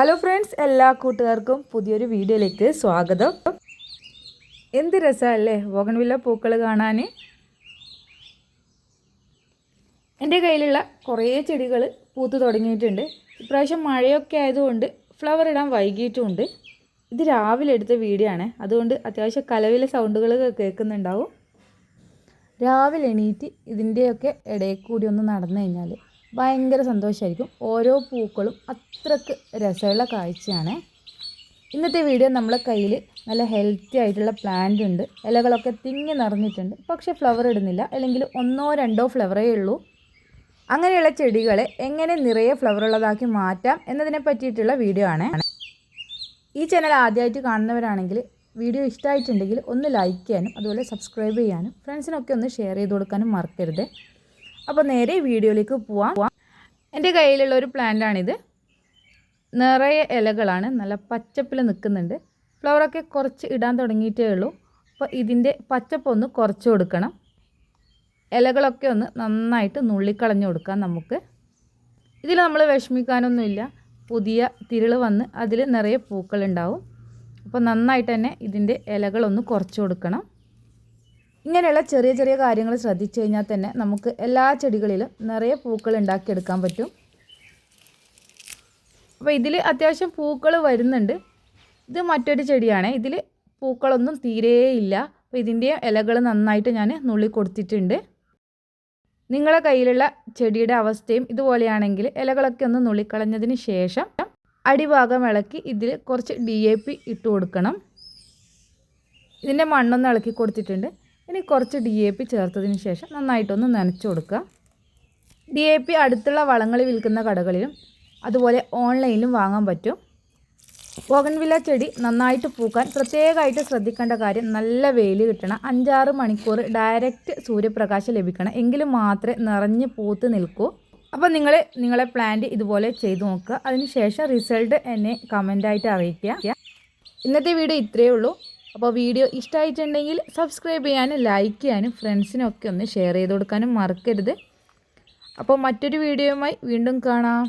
Hello friends എല്ലാ കൂട്ടുകാർക്കും പുതിയൊരു വീഡിയോയിലേക്ക് സ്വാഗതം. എന്ത് രസമല്ലേ ബോഗൺവില്ല പൂക്കൾ കാണാൻ എന്റെ കയ്യിലുള്ള കുറേ ചെടികൾ പൂത്ത് തുടങ്ങിയിട്ടുണ്ട്. ഇപ്രാവശ്യം മഴയൊക്കെ ആയതുകൊണ്ട് ഫ്ലവർ ഇടാൻ വൈകിട്ടുമുണ്ട് ഇത് രാവിലെ എടുത്ത വീഡിയോ ആണ്. അതുകൊണ്ട് അത്യാവശ്യം കലവിലെ സൗണ്ടുകൾ കേൾക്കുന്നുണ്ടാവും. രാവിലെ എണീറ്റ് ഇതിന്റെയൊക്കെ ഇടയിൽ കൂടി ഒന്ന് നടന്നു കഴിഞ്ഞാൽ ഭയങ്കര സന്തോഷമായിരിക്കും ഓരോ പൂക്കളും അത്രയ്ക്ക് രസമുള്ള കാഴ്ചയാണ്. ഇന്നത്തെ വീഡിയോ നമ്മളെ കയ്യിൽ നല്ല ഹെൽത്തി ആയിട്ടുള്ള പ്ലാന്റ് ഉണ്ട്. ഇലകളൊക്കെ തിങ്ങി നിറഞ്ഞിട്ടുണ്ട്. പക്ഷേ ഫ്ലവർ ഇടുന്നില്ല. അല്ലെങ്കിൽ ഒന്നോ രണ്ടോ ഫ്ലവറേ ഉള്ളൂ. അങ്ങനെയുള്ള ചെടികളെ എങ്ങനെ നിറയെ ഫ്ലവർ ഉള്ളതാക്കി മാറ്റാം എന്നതിനെ പറ്റിയിട്ടുള്ള വീഡിയോ ആണ്. ഈ ചാനൽ ആദ്യമായിട്ട് കാണുന്നവരാണെങ്കിൽ വീഡിയോ ഇഷ്ടമായിട്ടുണ്ടെങ്കിൽ ഒന്ന് ലൈക്ക് ചെയ്യാനും അതുപോലെ സബ്സ്ക്രൈബ് ചെയ്യാനും ഫ്രണ്ട്സിനൊക്കെ ഒന്ന് ഷെയർ ചെയ്ത് കൊടുക്കാനും മറക്കരുത്. അപ്പോൾ നേരെ വീഡിയോയിലേക്ക് പോവാം. എന്റെ കയ്യിലുള്ള ഒരു പ്ലാന്റാണിത്. നിറയെ ഇലകളാണ്. നല്ല പച്ചപ്പിൽ നിൽക്കുന്നുണ്ട്. ഫ്ലവറൊക്കെ കുറച്ച് ഇടാൻ തുടങ്ങിയിട്ടേ ഉള്ളൂ. അപ്പോൾ ഇതിന്റെ പച്ചപ്പൊന്ന് കുറച്ച് കൊടുക്കണം. ഇലകളൊക്കെ ഒന്ന് നന്നായിട്ട് നുള്ളിക്കളഞ്ഞു കൊടുക്കാം നമുക്ക്. ഇതിൽ നമ്മൾ വിഷമിക്കാനൊന്നുമില്ല. പുതിയ തിരിൾ വന്ന് അതിൽ നിറയെ പൂക്കളുണ്ടാവും. അപ്പോൾ നന്നായിട്ട് തന്നെ ഇതിന്റെ ഇലകളൊന്ന് കുറച്ച് കൊടുക്കണം. ഇങ്ങനെയുള്ള ചെറിയ ചെറിയ കാര്യങ്ങൾ ശ്രദ്ധിച്ചു കഴിഞ്ഞാൽ തന്നെ നമുക്ക് എല്ലാ ചെടികളിലും നിറയെ പൂക്കൾ ഉണ്ടാക്കിയെടുക്കാൻ പറ്റും. അപ്പോൾ ഇതിൽ അത്യാവശ്യം പൂക്കൾ വരുന്നുണ്ട്. ഇത് മറ്റൊരു ചെടിയാണ്. ഇതിൽ പൂക്കളൊന്നും തീരെയില്ല അപ്പോൾ ഇതിന്റെ ഇലകൾ നന്നായിട്ട് ഞാൻ നുള്ളി കൊടുത്തിട്ടുണ്ട്. നിങ്ങളെ കയ്യിലുള്ള ചെടിയുടെ അവസ്ഥയും ഇതുപോലെയാണെങ്കിൽ ഇലകളൊക്കെ ഒന്ന് നുള്ളിക്കളഞ്ഞതിന് ശേഷം അടിഭാഗം ഇളക്കി ഇതിൽ കുറച്ച് ഡി എ പി ഇട്ട് കൊടുക്കണം. ഇതിന്റെ മണ്ണൊന്ന് ഇളക്കി കൊടുത്തിട്ടുണ്ട്. ഇനി കുറച്ച് ഡി എ പി ചേർത്തതിന് ശേഷം നന്നായിട്ടൊന്ന് നനച്ചു കൊടുക്കുക. ഡി എ പി അടുത്തുള്ള വളങ്ങളിൽ വിൽക്കുന്ന കടകളിലും അതുപോലെ ഓൺലൈനിലും വാങ്ങാൻ പറ്റും. ബോഗൺവില്ല ചെടി നന്നായിട്ട് പൂക്കാൻ പ്രത്യേകമായിട്ട് ശ്രദ്ധിക്കേണ്ട കാര്യം നല്ല വെയിൽ കിട്ടണം. അഞ്ചാറ് മണിക്കൂർ ഡയറക്റ്റ് സൂര്യപ്രകാശം ലഭിക്കണം. എങ്കിലും മാത്രമേ നിറഞ്ഞ് പൂത്ത് നിൽക്കൂ. അപ്പോൾ നിങ്ങൾ നിങ്ങളെ പ്ലാന്റ് ഇതുപോലെ ചെയ്തു നോക്കുക. അതിനുശേഷം റിസൾട്ട് എന്നെ കമന്റായിട്ട് അറിയിക്കുക. ഇന്നത്തെ വീഡിയോ ഇത്രയേ ഉള്ളൂ. അപ്പോൾ വീഡിയോ ഇഷ്ടമായിട്ടുണ്ടെങ്കിൽ സബ്സ്ക്രൈബ് ചെയ്യാനും ലൈക്ക് ചെയ്യാനും ഫ്രണ്ട്സിനൊക്കെ ഒന്ന് ഷെയർ ചെയ്ത് കൊടുക്കാനും മറക്കരുത്. അപ്പോൾ മറ്റൊരു വീഡിയോയുമായി വീണ്ടും കാണാം.